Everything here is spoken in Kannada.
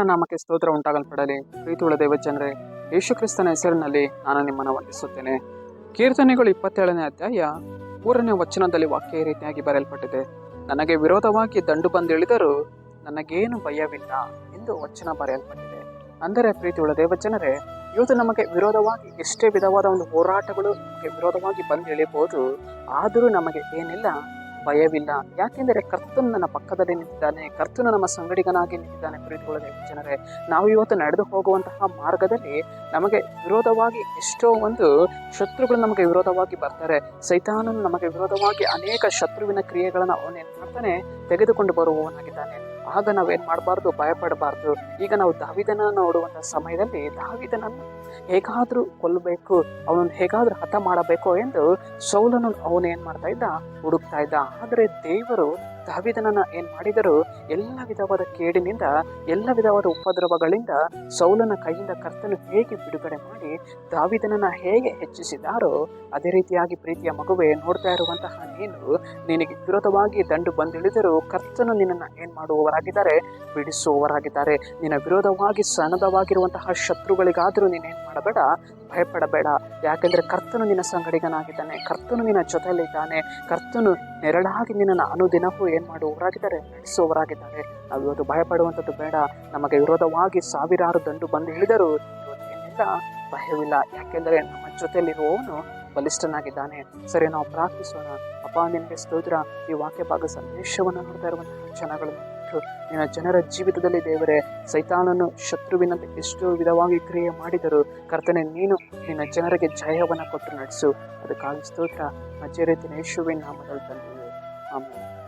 ನಾಮಕ್ಕೆ ಸ್ತೋತ್ರ ಉಂಟಾಗಲ್ಪಡಲಿ. ಪ್ರೀತಿಯುಳ್ಳ ದೇವಜನರೇ, ಯೇಸು ಕ್ರಿಸ್ತನ ಹೆಸರಿನಲ್ಲಿ ನಾನು ನಿಮ್ಮನ್ನು ವಂದಿಸುತ್ತೇನೆ. ಕೀರ್ತನೆಗಳು ಇಪ್ಪತ್ತೇಳನೇ ಅಧ್ಯಾಯ ಮೂರನೇ ವಚನದಲ್ಲಿ ವಾಕ್ಯ ರೀತಿಯಾಗಿ ಬರೆಯಲ್ಪಟ್ಟಿದೆ. ನನಗೆ ವಿರೋಧವಾಗಿ ದಂಡು ಬಂದಿಳಿದರೂ ನನಗೇನು ಭಯವಿಲ್ಲ ಎಂದು ವಚನ ಬರೆಯಲ್ಪಟ್ಟಿದೆ. ಅಂದರೆ ಪ್ರೀತಿಯುಳ್ಳ ದೇವಜನರೇ, ಇವತ್ತು ನಮಗೆ ವಿರೋಧವಾಗಿ ಎಷ್ಟೇ ವಿಧವಾದ ಒಂದು ಹೋರಾಟಗಳು ನಮಗೆ ವಿರೋಧವಾಗಿ ಬಂದು ಇಳಿಬಹುದು ಆದರೂ ನಮಗೆ ಏನಿಲ್ಲ ಭಯವಿಲ್ಲ. ಯಾಕೆಂದರೆ ಕರ್ತನು ನನ್ನ ಪಕ್ಕದಲ್ಲಿ ನಿಂತಿದ್ದಾನೆ. ಕರ್ತನು ನಮ್ಮ ಸಂಗಡಿಗನಾಗಿ ನಿಂತಿದ್ದಾನೆ ಕುರಿತುಕೊಳ್ಳಬೇಕು ಜನರೇ, ನಾವು ಇವತ್ತು ನಡೆದು ಹೋಗುವಂತಹ ಮಾರ್ಗದಲ್ಲಿ ನಮಗೆ ವಿರೋಧವಾಗಿ ಎಷ್ಟೋ ಒಂದು ಶತ್ರುಗಳು ನಮಗೆ ವಿರೋಧವಾಗಿ ಬರ್ತಾರೆ. ಸೈತಾನನು ನಮಗೆ ವಿರೋಧವಾಗಿ ಅನೇಕ ಶತ್ರುವಿನ ಕ್ರಿಯೆಗಳನ್ನು ಅವನೇನು ಮಾಡ್ತಾನೆ ತೆಗೆದುಕೊಂಡು ಬರುವವನಾಗಿದ್ದಾನೆ. ಆಗ ನಾವೇನು ಮಾಡಬಾರ್ದು, ಭಯಪಡಬಾರ್ದು. ಈಗ ನಾವು ದಾವಿದನ ನೋಡುವಂಥ ಸಮಯದಲ್ಲಿ ದಾವಿದನನ್ನು ಹೇಗಾದರೂ ಕೊಲ್ಲಬೇಕು ಅವನನ್ನು ಹೇಗಾದರೂ ಹತ ಮಾಡಬೇಕು ಎಂದು ಸೌಲನು ಅವನೇನು ಮಾಡ್ತಾ ಇದ್ದ? ಹುಡುಕ್ತಾ ಇದ್ದ. ಆದರೆ ದೇವರು ದಾವಿದನನ್ನ ಏನು ಮಾಡಿದರು? ಎಲ್ಲ ವಿಧವಾದ ಕೇಡಿನಿಂದ, ಎಲ್ಲ ವಿಧವಾದ ಉಪದ್ರವಗಳಿಂದ ಸೌಲನ ಕೈಯಿಂದ ಕರ್ತನು ಹೇಗೆ ಬಿಡುಗಡೆ ಮಾಡಿ ದಾವಿದನನ್ನ ಹೇಗೆ ಹೆಚ್ಚಿಸಿದಾರೋ, ಅದೇ ರೀತಿಯಾಗಿ ಪ್ರೀತಿಯ ಮಗುವೆ, ನೋಡ್ತಾ ಇರುವಂತಹ ನೀನು ನಿನಗೆ ವಿರೋಧವಾಗಿ ದಂಡು ಬಂದಿಳಿದರೂ ಕರ್ತನು ನಿನ್ನನ್ನು ಏನು ಮಾಡುವವರಾಗಿದ್ದಾರೆ? ಬಿಡಿಸುವವರಾಗಿದ್ದಾರೆ. ನಿನ್ನ ವಿರೋಧವಾಗಿ ಸನದವಾಗಿರುವಂತಹ ಶತ್ರುಗಳಿಗಾದರೂ ನೀನೇನು ಮಾಡಬೇಡ? ಭಯಪಡಬೇಡ. ಯಾಕೆಂದರೆ ಕರ್ತನು ನಿನ್ನ ಸಂಗಡಿಗನಾಗಿದ್ದಾನೆ. ಕರ್ತನು ನಿನ್ನ ಜೊತೆಯಲ್ಲಿದ್ದಾನೆ. ಕರ್ತನು ನೆರಳಾಗಿ ನಿನ್ನನ್ನು ಅನುದಿನವೂ ಏನು ಮಾಡುವವರಾಗಿದ್ದಾರೆ ನಡೆಸುವವರಾಗಿದ್ದಾರೆ ನಾವು ಇವತ್ತು ಭಯಪಡುವಂಥದ್ದು ಬೇಡ. ನಮಗೆ ವಿರೋಧವಾಗಿ ಸಾವಿರಾರು ದಂಡು ಬಂದು ಇಳಿದರು ಇವತ್ತೇನಿಲ್ಲ ಭಯವಿಲ್ಲ. ಯಾಕೆಂದರೆ ನಮ್ಮ ಜೊತೆಯಲ್ಲಿರುವವನು ಬಲಿಷ್ಠನಾಗಿದ್ದಾನೆ. ಸರಿ, ನಾವು ಪ್ರಾರ್ಥಿಸೋಣ. ಅಪ್ಪ, ನಿನಗೆ ಸ್ತೋತ್ರ. ಈ ವಾಕ್ಯ ಭಾಗ ಸಂದೇಶವನ್ನು ನೋಡ್ತಾ ಇರುವಂತಹ ಜನಗಳನ್ನು ಬಿಟ್ಟು ನಿನ್ನ ಜನರ ಜೀವಿತದಲ್ಲಿ ದೇವರೇ, ಸೈತಾನನು ಶತ್ರುವಿನಂತೆ ಎಷ್ಟು ವಿಧವಾಗಿ ಕ್ರಿಯೆ ಮಾಡಿದರು ಕರ್ತನೆ, ನೀನು ನಿನ್ನ ಜನರಿಗೆ ಜಯವನ್ನು ಕೊಟ್ಟು ನಡೆಸು. ಅದಕ್ಕಾಗಿ ಸ್ತೋತ್ರ. ಅಜ್ಜೆ ಯೇಸುವಿನ ನಾಮದಲ್ಲಿ ತಂದಿದೆ ಆಮೇಲೆ